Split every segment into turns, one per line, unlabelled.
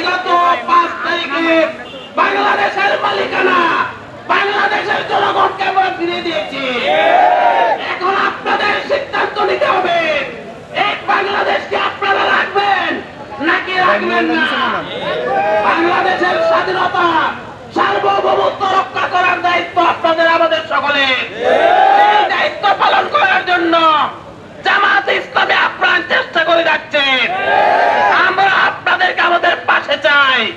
বিগত পাঁচ তারিখে বাংলাদেশের মালিকানা বাংলাদেশের জনগণকে আমরা ফিরিয়ে দিয়েছি। এখন আপনাদের সিদ্ধান্ত নিতে হবে, এক বাংলাদেশকে আপনারা রাখবেন নাকি রাখবেন না? বাংলাদেশের স্বাধীনতা, সার্বভৌমত্ব রক্ষা করার দায়িত্ব আপনাদের, আমাদের সকলের। চাই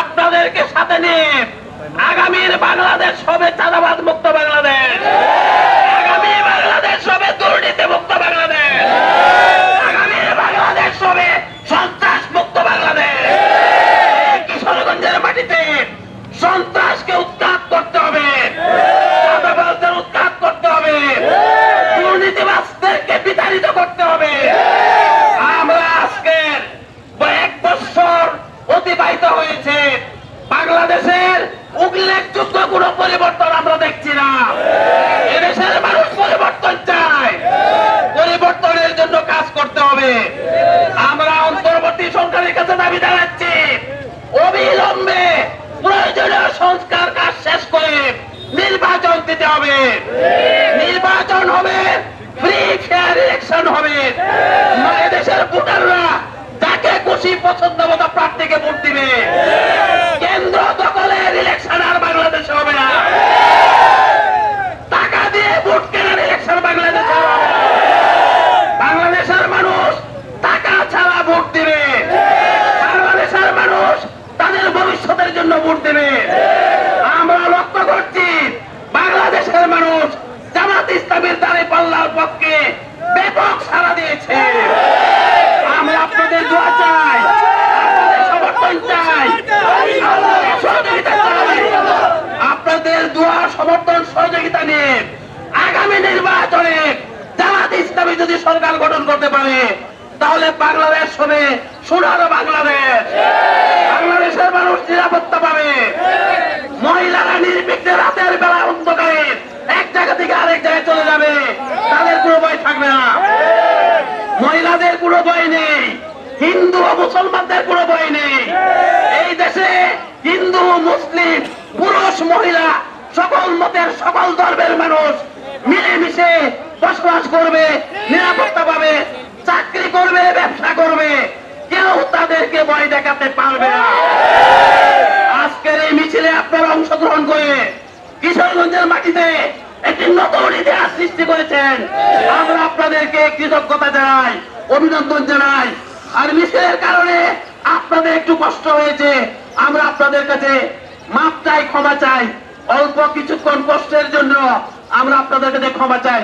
আপনাদেরকে সাথে নিয়ে আগামীর বাংলাদেশ হবে চাঁদাবাদ মুক্ত বাংলাদেশ। আগামী বাংলাদেশ হবে দুর্নীতি মুক্ত বাংলাদেশ। আগামী বাংলাদেশ হবে সন্ত্রাস মুক্ত বাংলাদেশ। কিশোরগঞ্জের মাটিতে সন্ত্রাসকে উত্তাপ করতে হবে চাঁদাবাজদের উৎখাত করতে হবে দুর্নীতিবাজদেরকে বিতাড়িত করতে হবে আমরা আজকের এক বছর অতিবাহিত হয়েছে। বাংলাদেশের উল্লেখযোগ্য কোন পরিবর্তন আমরা দেখছি না এদেশের মানুষ পরিবর্তন চায় পরিবর্তনের জন্য কাজ করতে হবে আমরা অন্তর্বর্তী সরকারের কাছে দাবি জানাচ্ছি অবিলম্বে প্রয়োজনীয় সংস্কার কাজ শেষ করে নির্বাচন দিতে হবে নির্বাচন হবে ফ্রি ফেয়ার ইলেকশন হবে এদেশের ভোটাররা যাকে খুশি পছন্দ মতো প্রার্থীকে ভোট দিবে কেন্দ্র দখলের ইলেকশন আর বাংলাদেশে হবে না টাকা দিয়ে ভোট কেনার ইলেকশন বাংলাদেশে হবে না। বাংলাদেশের মানুষ টাকা ছাড়া ভোট দিবে বাংলাদেশের মানুষ তাদের ভবিষ্যতের জন্য ভোট দেবে আমরা লক্ষ্য করছি বাংলাদেশের মানুষ জামাত ইসলামের দ্বারে পাল্লার পক্ষে ব্যাপক সাড়া দিয়েছে আমরা আপনাদের দোয়া চাই আপনাদের সমর্থন চাই আপনাদের সহযোগিতা চাই আপনাদের দোয়া সমর্থন সহযোগিতা নিয়ে আগামী নির্বাচনে জামাত ইসলামী যদি সরকার গঠন করতে পারে, তাহলে বাংলাদেশ হবে সোনার বাংলাদেশ। বাংলাদেশের মানুষ নিরাপত্তা পাবে। মহিলারা নির্বিঘ্নে রাতের বেলা অন্ধকারে এক জায়গা থেকে আরেক জায়গায় চলে যাবে। তাদের কোনো ভয় থাকবে না। মহিলাদের কোনো ভয় নেই। হিন্দু ও মুসলমানদের কোনো ভয় নেই। এই দেশে হিন্দু, মুসলিম, পুরুষ, মহিলা, সকল মতের সকল ধর্মের মানুষ মিলেমিশে বসবাস করবে, নিরাপত্তা পাবে, চাকরি করবে, ব্যবসা করবে। কেউ তাদেরকে ভয় দেখাতে পারবে না। আজকের এই মিছিলে আপনারা অংশগ্রহণ করে কিশোরগঞ্জের মাটিতে একটি নতুন ইতিহাস সৃষ্টি করেছেন। আমরা আপনাদেরকে কৃতজ্ঞতা জানাই, অভিনন্দন জানাই। আর মিছিলের কারণে আপনাদের একটু কষ্ট হয়েছে। আমরা আপনাদের কাছে মাপ চাই, ক্ষমা চাই। অল্প কিছুক্ষণ কষ্টের জন্য আমরা আপনাদেরকে কাছে চাই।